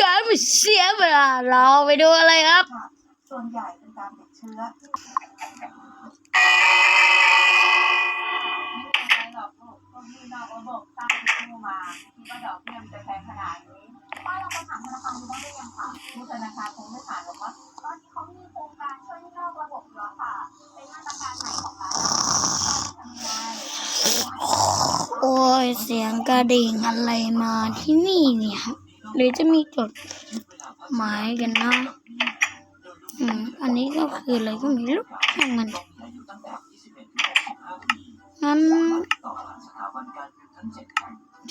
การไม่เสียเวลาเราไปดูอะไรครับ ส่วนใหญ่เป็นการติดเชื้อไม่มีอะไรหรอกลูกก็ยื่นนอกระบบตั้งกู้มาคิดว่าดอกเบี้ยมันจะแพงขนาดนี้ป้เราไปถามธนาคารดูบ้าได้ยังคะผู้ธนาคารคงไม่ผ่านหรอกมั้งตอนนี้เขามีโครงการช่วยนอระบบอยู่อค่ะเป็นมาตรการไหนของรัฐทำไงโอ้ยเสียงกระดิ่งอะไรมาที่นี่เนี่ย หรือจะมีจดหมายกันนะอืมอันนี้ก็คืออะไรก็ไม่รู้ช่างมันงั้น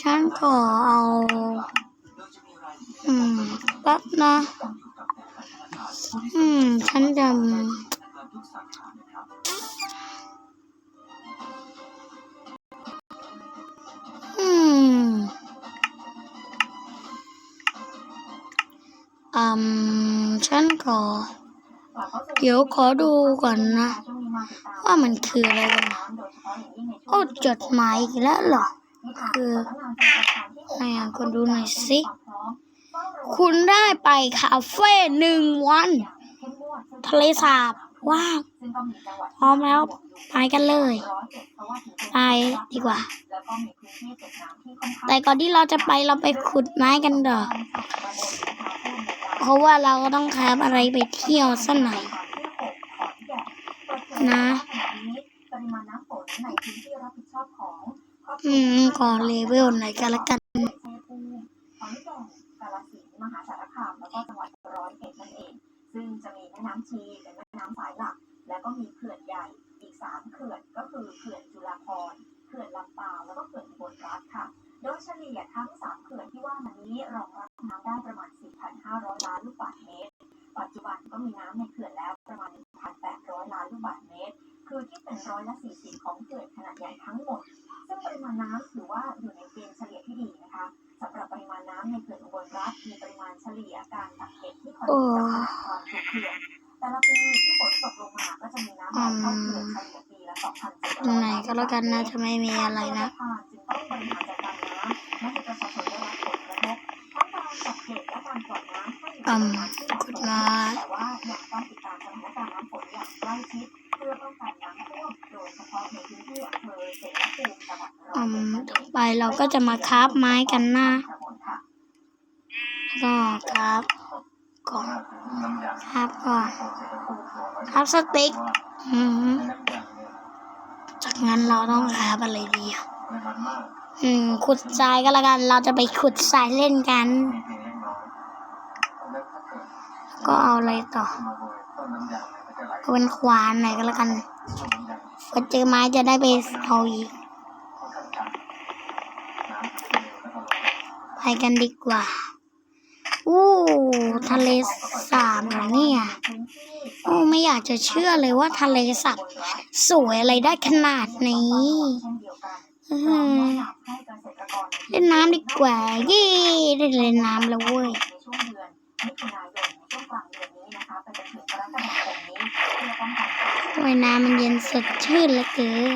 ฉันขอเอา อืมแป๊บนะ อืม ฉันจะ อืมฉันขอ เดี๋ยวขอดูก่อนนะ ว่ามันคืออะไรกันโอ้จดหมายอีกแล้วเหรอ คือไหนคนดูหน่อยสิ คุณได้ไปคาเฟ่หนึ่งวัน ทะเลสาบว้าวพร้อมแล้วไปกันเลยไปดีกว่า แต่ก่อนที่เราจะไปเราไปขุดไม้กันเถอะ เพราะว่าเราก็ต้องคาบอะไรไปเที่ยวสักหน่อยนะปริมาณน้ำฝนในพื้นที่รับผิดชอบของอบครัวอืมขอเลเวลไหนกันละกันชัยภูมิขอนแก่นกาฬสินธุ์มหาสารคามแล้วก็จังหวัดร้อยเอ็ดนั่นเองซึ่งจะมีแม่น้ำชีเป็นแม่น้ำสายหลัก แล้วก็มีเขื่อนใหญ่ อีกสามเขื่อนก็คือเขื่อนจุฬาภรณ์เขื่อนลำปาวแล้วก็เขื่อนอุบลรัฐค่ะ โดยเฉลี่ยทั้งสามเขื่อนที่ว่ามานี้รอง เก็บที่พอดีกับขนาดความจุเขื่อนแต่ละปีที่ฝนตกลงมาก็จะมีน้ำไหลเข้าเขื่อนเฉลี่ยปีละ2,700ไหนก็แล้วกันนะจะไม่มีอะไรนะจึงต้องบริหารจัดการน้ำไม่ให้ประชาชนได้รับผลกระทบทั้งการจัดเก็บและการปล่อยน้ำให้อืมที่กดมาแต่ว่ายังต้องติดตามสถานการณ์น้ำฝนอย่างใกล้ชิดเพื่อป้องกันน้ำท่วมโดยเฉพาะในพื้นที่อำเภอเสรภูมิจังหวัดร้อือยมเอ็ดต่อไปเราก็จะมาคราฟไม้กันนะก็คราฟ ก่อนคราฟก่อนคราฟสติ๊กอืมจากนั้นเราต้องคราฟอะไรดีอะอืม ขุดทรายก็แล้วกัน เราจะไปขุดทรายเล่นกัน ก็เอาอะไรต่อเอาเป็นขวานหน่อยก็แล้วกันพอเจอไม้จะได้ไปเอาอีก ไปกันดีกว่า อู้ทะเลสาบเหรอเนี่ยโอ้ไม่อยากจะเชื่อเลยว่าทะเลสาบสวยอะไรได้ขนาดนี้อื้ออเล่นน้ำดีกว่าเย้ได้เล่นน้ำแล้วเว้ยในช่วงเดือนมิถุนายนช่วงกลางเดือนนี้นะคะไปจนถึงกรกฎาคมนี้เพื่อป้องกันการโอ้ยน้ำมันเย็นสดชื่นเหลือเกิน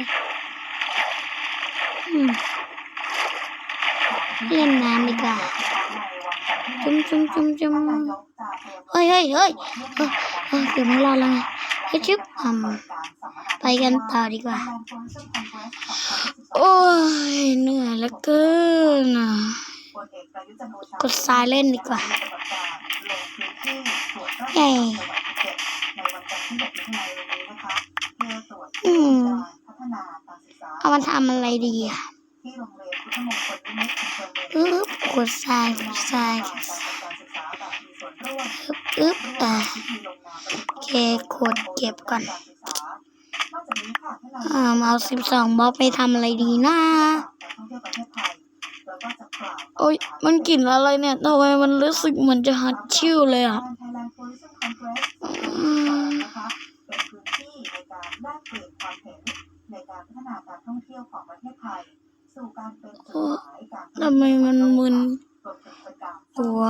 อืมเล่นน้ำดีกว่า จุ่มจุ่มจุ่มจุ่มเฮ้ยเฮ้ยเฮ้ยเฮ้ยเฮ้ยเกือบไม่รอดแล้วไงเฮ้ยชึบอืมไปกันต่อดีกว่า โอ้ยเหนื่อยเหลือเกินอะกดทรายเล่นดีกว่าเย้อืมเอามาทำอะไรดีอะ กดทรายกดทรายอึ๊บอะโอเคกดเก็บก่อนอ่าเอาสิบสองบล็อกไปทำอะไรดีนะโอ้ยมันกลิ่นอะไรเนี่ยทำไมมันรู้สึกเหมือนจะฮัดชิวเลยอะอืม เป็นพื้นที่ในการแลกเปลี่ยนความเห็นในการพัฒนาการท่องเที่ยวของประเทศไทย สู่การเป็นจุดหมายการ ทำ ไมมันมึนรวมถึงเป็นการหัว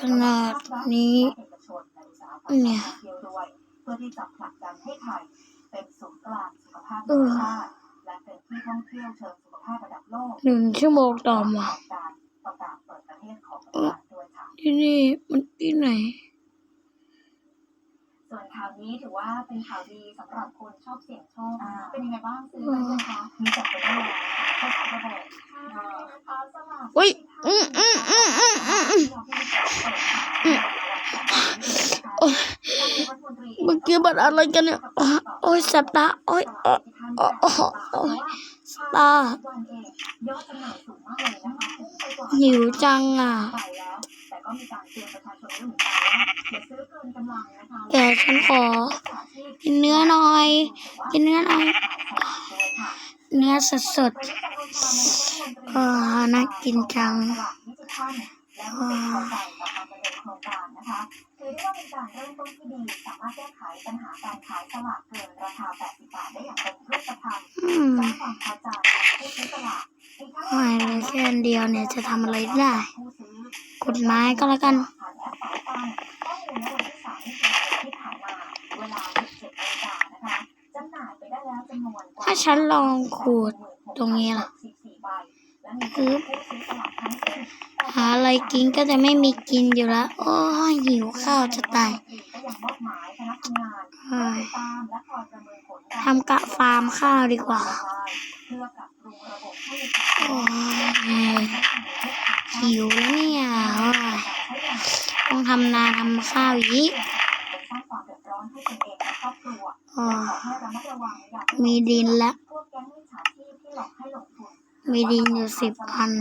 ขนาดนี้เอกชนในอุตสาหกรรมเนี่ยการท่องเที่ยวด้วยเพื่อที่จะผลักดันให้ไทยเป็นศูนย์กลางสุขภาพเอนาอนาชาติและเป็นที่ท่องเที่ยวเชิงสุขภาพระดับโลกหนึ่งชั่วโมงต่อมาการประกาศเปิดประเทศของรัฐบาลด้วยค่ะที่นี่มันที่ไหน ส่วนข่าวนี้ถือว่าเป็นข่าวดีสำหรับคนชอบเสี่ยงโชคนะคะเป็นยังไงบ้างซื้อไปยังคะมีจับไปได้แล้วทดสอบระบบใช่นะคะสลากอุ้ยอืมอืมอืมอืมอืมอืม โอ๊ยเมื่อกี้มันอะไรกันเนี่ยโอ๊ยโอ้ยแสบตาโอ้ยโอ้ยโอ้ยโอ้ยโอ้ยตา หิวจังอะแต่ ก็มีการเตือนประชาชนไว้เหมือนกันว่าอย่าซื้อเกินกำลังนะคะแต่ฉันขอกินเนื้อหน่อยกินเนื้อหน่อย เนื้อสดสดๆอ่าน่ากินจังอ่าถือได้ว่าเป็นการเริ่มต้นที่ดีสามารถแก้ไขปัญหาการขายสลากเกินราคา 80 บาทได้อย่างเป็นรูปธรรมอืมสร้างความพอใจผู้ซื้อสลากอีกทั้งไม่เลยแค่อันเดียวเนี่ยจะทำอะไรได้ผู้ซื้อ กฎหมายก็แล้วกันถ้าฉันลองขูดตรงนี้ล่ะคือหาอะไรกินก็จะไม่มีกินอยู่แล้ว โอ้หิวข้าวจะตาย ฟาร์มข้าวดีกว่าเพื่อปรับปรุงระบบให้โอ้ยหิวแล้วเนี่ยต้องทำนาทำข้าวอีกสร้างความเดือดร้อนให้ตนเองและครอบครัวโอ้ยขอให้ระมัดระวังอย่ามีดินล้วพวกแก๊งมิจฉาชีพที่หลอกให้ลงทุนมีดินอยู่สิบพันน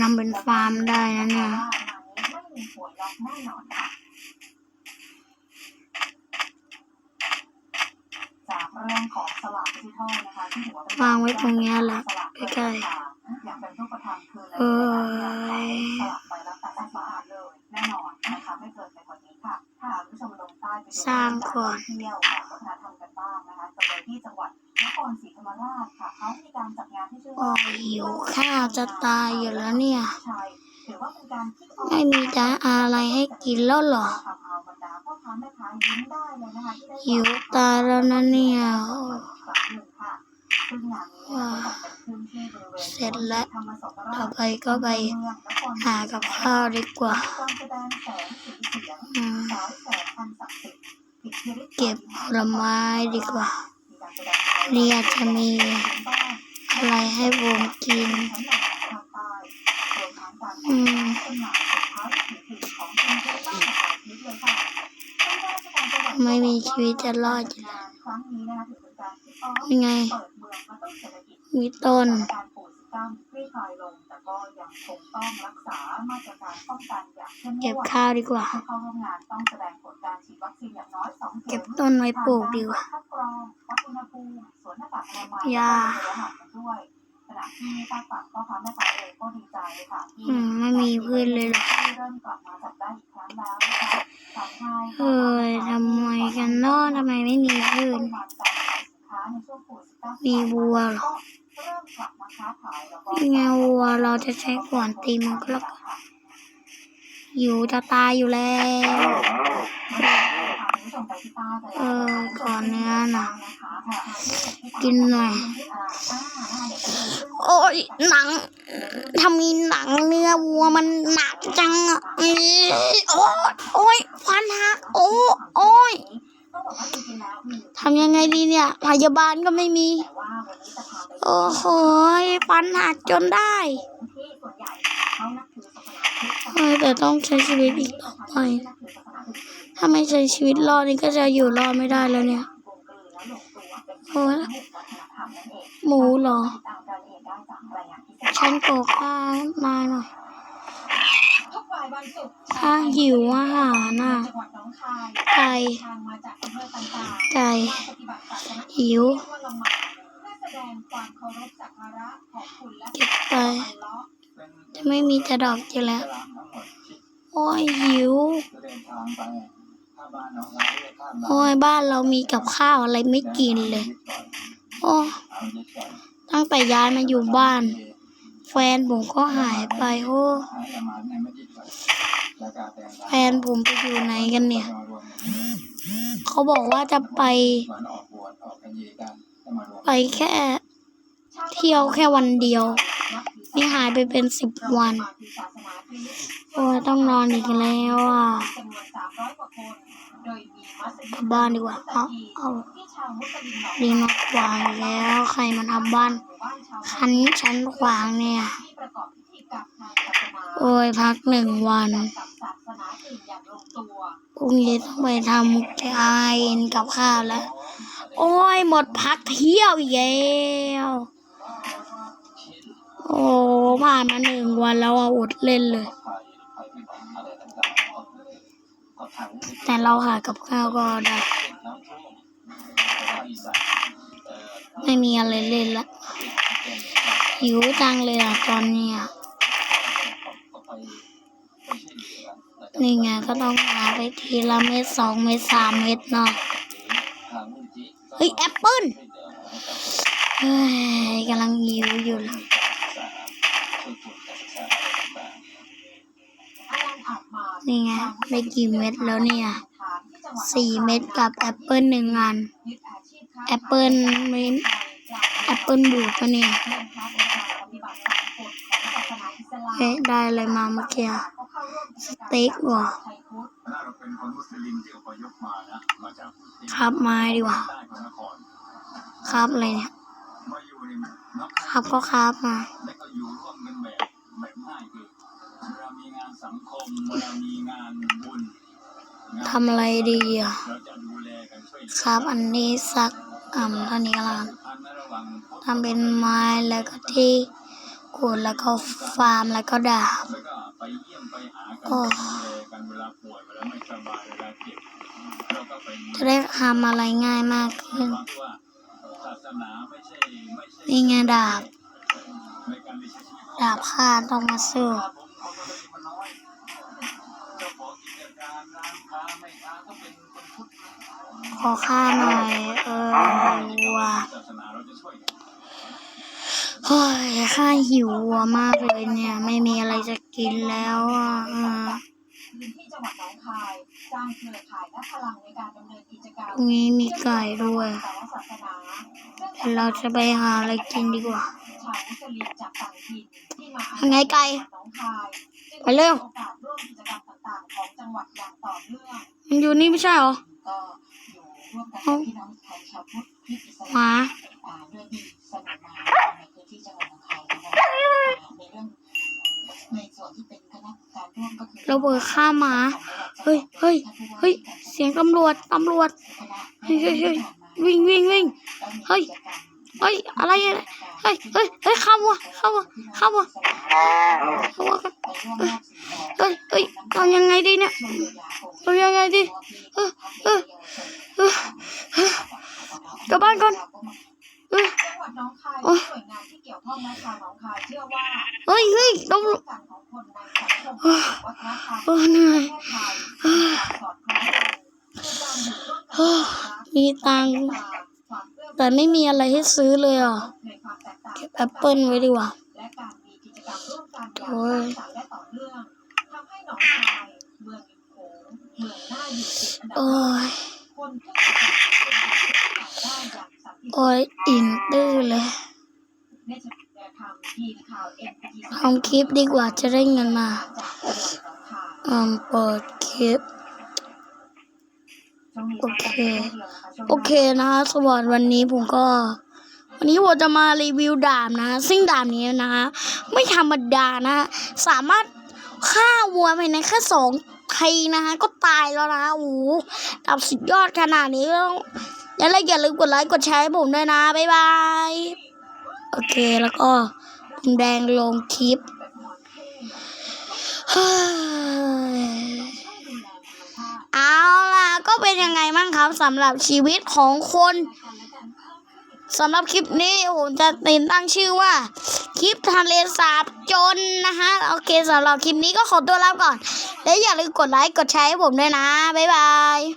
ทำเป็นฟาร์มได้นะเนี่ย ว่างานนี้ไม่มีหวยล็อกแน่นอนค่ะจาก เรื่องของสลากดิจิทัลนะคะที่ถือว่าเป็นวางไว้ตรงเนี้ยแหละใกล้อย่างเป็นรูปธรรมคือเอ้ยสลากใบละแปดสิบบาทเลยแน่นอนนะคะไม่เกินไปกว่านี้ค่ะถ้าหากผู้ชมลงใต้ไปดูสร้างก่อนเที่ยวค่ะวัฒนธรรมกันบ้างนะคะจะไปที่จังหวัดนครศรีธรรมราชค่ะเขามีการจัดงานที่ชื่อโอ้ว่ายหิวข้าวจะตายอยู่แล้วเนี่ยใช่ถือว่าเป็นการคิดเอาไม่มีจะอะไรให้กินแล้วเหรอทำเอาบรรดาพ่อ หิวตายแล้วนะเนี่ยโอ้ยครั้งหนึ่งค่ะซึ่งงาเสร็จแล้วธรรมศกราชต่อไปก็ไปหากับข้าวดีกว่า เก็บผลไม้ดีกว่าเนี่ยจะมีอะไรให้ผมกิน อืม ไม่มีชีวิตจะรอดอยู่งานครั้งนี้นะคะถือเป็นการคิดออกยังไงเปิดเมืองกระตุ้นเศรษฐกิจมีต้นสถานการณ์โควิด19คลี่คลายลงแต่ก็ยังคงต้องรักษามาตรการป้องกันอย่างเข้มงเก็บวดข้าวดีกว่าผู้เข้าร่วมงานต้องแสดงผลการฉีดวัคซีนอย่างน้อยสองเข็เก็มบต้นไว้ปลูกดีกว่าคัดกรองวัดอุณหภูมิสวมหน้ากากอนามัยยาและก็เว้นระยะห่างกันด้วยขณะที่ฝากฝั่งพ่อค้าแม่ค้าเองก็ดีใจค่ะที่อืมไม่มีพืชเลยเหรอที่ เฮ้ยทำไมกันเนาะทำไมไม่มียื่นมีวัวเป็ไงวัวเราจะใช้ขวานตีมันก็แล้วอยู่จะตายอยู่แล้วเออขอเนื้อหน่ะกินหน่อย โอ้ยหนังถ้ามีหนังเนื้อวัวมันหนักจังอะโอ้ยโอ้ยฟันหักโอ้โอ้ยทำยังไงดีเนี่ยพยาบาลก็ไม่มี โอ้โหยฟันหักจนได้แต่ต้องใช้ชีวิตอีกต่อไป ถ้าไม่ใช้ชีวิตรอดนี่ก็จะอยู่รอดไม่ได้แล้วเนี่ยโอ้ยหมูเหรอ ฉันโกข้ามาหน่อยถ้าหิวอาหารน่ะไก่ไก่หิวเก็บไปจะไม่มีจะดอกจะแล้ว โอ้ยหิวโอ้ยบ้านเรามีกับข้าวอะไรไม่กินเลย โอ้ ตั้งแต่ย้ายมาอยู่บ้าน แฟนผมก็หายไปโอ้แฟนผมไปอยู่ไหนกันเนี่ย เขาบอกว่าจะไป ไปแค่ เที่ยวแค่วันเดียว นี่หายไปเป็นสิบวันโอ้ยต้องนอนอีกแล้วอะกลับบ้านดีกว่าเอาเอาที่ชาวมุสลิมหนองลิงมาขวางแล้วใครมันทำบ้านหมู่บ้านคันฉันขวางเนี่ย โอ้ยพักหนึ่งวันพรุ่งนี้ต้องไปทำกายกับข้าวแล้ว โอ้ยหมดพักเที่ยวอีกแล้ว โอ้ผ่านมาหนึ่งวันแล้วออดเล่นเลย แต่เราหากับข้าวก็ได้ ไม่มีอะไรเล่นละหิวจังเลยอะตอนเนี้ยนี่ไงก็ต้องหาไปทีละเม็ดสองเม็ดสามเม็ดเนาะเฮ้ยแอปเปิ้ลเฮ้ยกำลังหิวอยู่เลย อาจารย์อาจมา นี่ไงได้กี่เม็ดแล้วเนี่ยสี่เม็ดกับแอปเปิลหนึ่งอันแอปเปิลเม็ดแอปเปิลบูดเนี้เฮ้ได้อะไรมาเมื่อกี้สเต็กว่ะครับไม้ดีกว่าครับอะไรเนี่ยครับก็ครับมา ทำอะไรดีอะครับอันนี้สักอ่ำเท่านี้ละทำเป็นไม้แล้วก็ที่ขุดแล้วก็ฟาร์มแล้วก็ดาบโอ้จะได้ทำอะไรง่ายมากขึ้นนี่ไงดาบ ดาบข้าต้องมาสู้ ขอฆ่าหน่อยเออว่ะศาสนาเราจะช่วยกันเฮ้ยข้าหิววัวมากเลยเนี่ย ไม่มีอะไรจะกินแล้วอะอ่าพื้นที่จังหวัดหนองคายสร้างเครือข่ายและพลังในการดำเนินกิจกรรตมรงนี้มีไก่ด้วยแต่ละศาสนาเดี๋ยวเราจะไปหาอะไรกินดีกว่าชาวมุสลิมจากต่างถิ่นที่มาอายังไงไก่ หนองคายจึงไปเร็วมีโอกาสร่วมกิจกรรมต่างๆของจังหวัดอย่างต่อเนื่องมันอยู่นี่ไม่ใช่เหรอ ก็อยู่ร่วมกันกับพี่น้องไทยชาวพุทธที่อิสหลามมาอ่าด้วยดีสนุกมาในพื้นที่จังหวัดหนองคายนะคะอ่าในเรื่องในส่วนที่เป็นคณะการร่วมก็คือเราเบิกฆ่าหมา เฮ้ยเฮ้ยเฮ้ย เสียงตำรวจ ตำรวจ เฮ้ยเฮ้ยเฮ้ยวิ่งวิ่งวิ่ง เฮ้ย เฮ้ยอะไรอะเฮ้ยเฮ้ยเฮ้ยเข้าวัวเข้าวัวเข้าวัวเข้าวัวกันเฮ้ยเฮ้ยเอายังไงดีเนี่ยเอายังไงดีเออเออเออเออกลับบ้านก่อนเออจังหวัดหนองคายและหน่วยงานที่เกี่ยวข้องและชาวหนองคายเชื่อว่าเฮ้ยเฮ้ยตำรวจการของคนในสังคมวัฒนธรรมเออเหนื่อยประเทศไทยมีความสอดคล้องกันคือการอยู่ร่วมกันเฮ้ยมีตังค์ความเอื้อ แต่ไม่มีอะไรให้ซื้อเลยอะแตกต่างเก็บแอปเปิลไว้ดีกว่าโอ้ยโอ้ยเมืองริมโอ้ยคนเพิ่งจะกลับได้อย่างสันติโอ้ยอิ่มตื้อเลยทำคลิปดีกว่าจะได้เงินมาองคายอืมเปิดคลิป โอเค โอเคนะคะสวัสดีวันนี้ผมก็ วันนี้ผมจะมารีวิวดาบนะ ซึ่งดาบนี้นะ ไม่ธรรมดานะ สามารถฆ่าวัวภายในแค่สองทีนะคะก็ตายแล้วนะโอ้ดาบสุดยอดขนาดนี้ต้องอย่าลืมอย่าลืมกดไลค์กดแชร์ให้ผมด้วยนะบ๊ายบายโอเคแล้วก็ผมแดงลงคลิปเฮ้ยเอา ก็เป็นยังไงบ้างครับสำหรับชีวิตของคนสำหรับคลิปนี้ผมจะติดตั้งชื่อว่า คลิปทะเลสาบจนนะคะโอเคสำหรับคลิปนี้ก็ขอตัวลาก่อน และอย่าลืมกดไลค์กดแชร์ให้ผมด้วยนะ บ๊ายบาย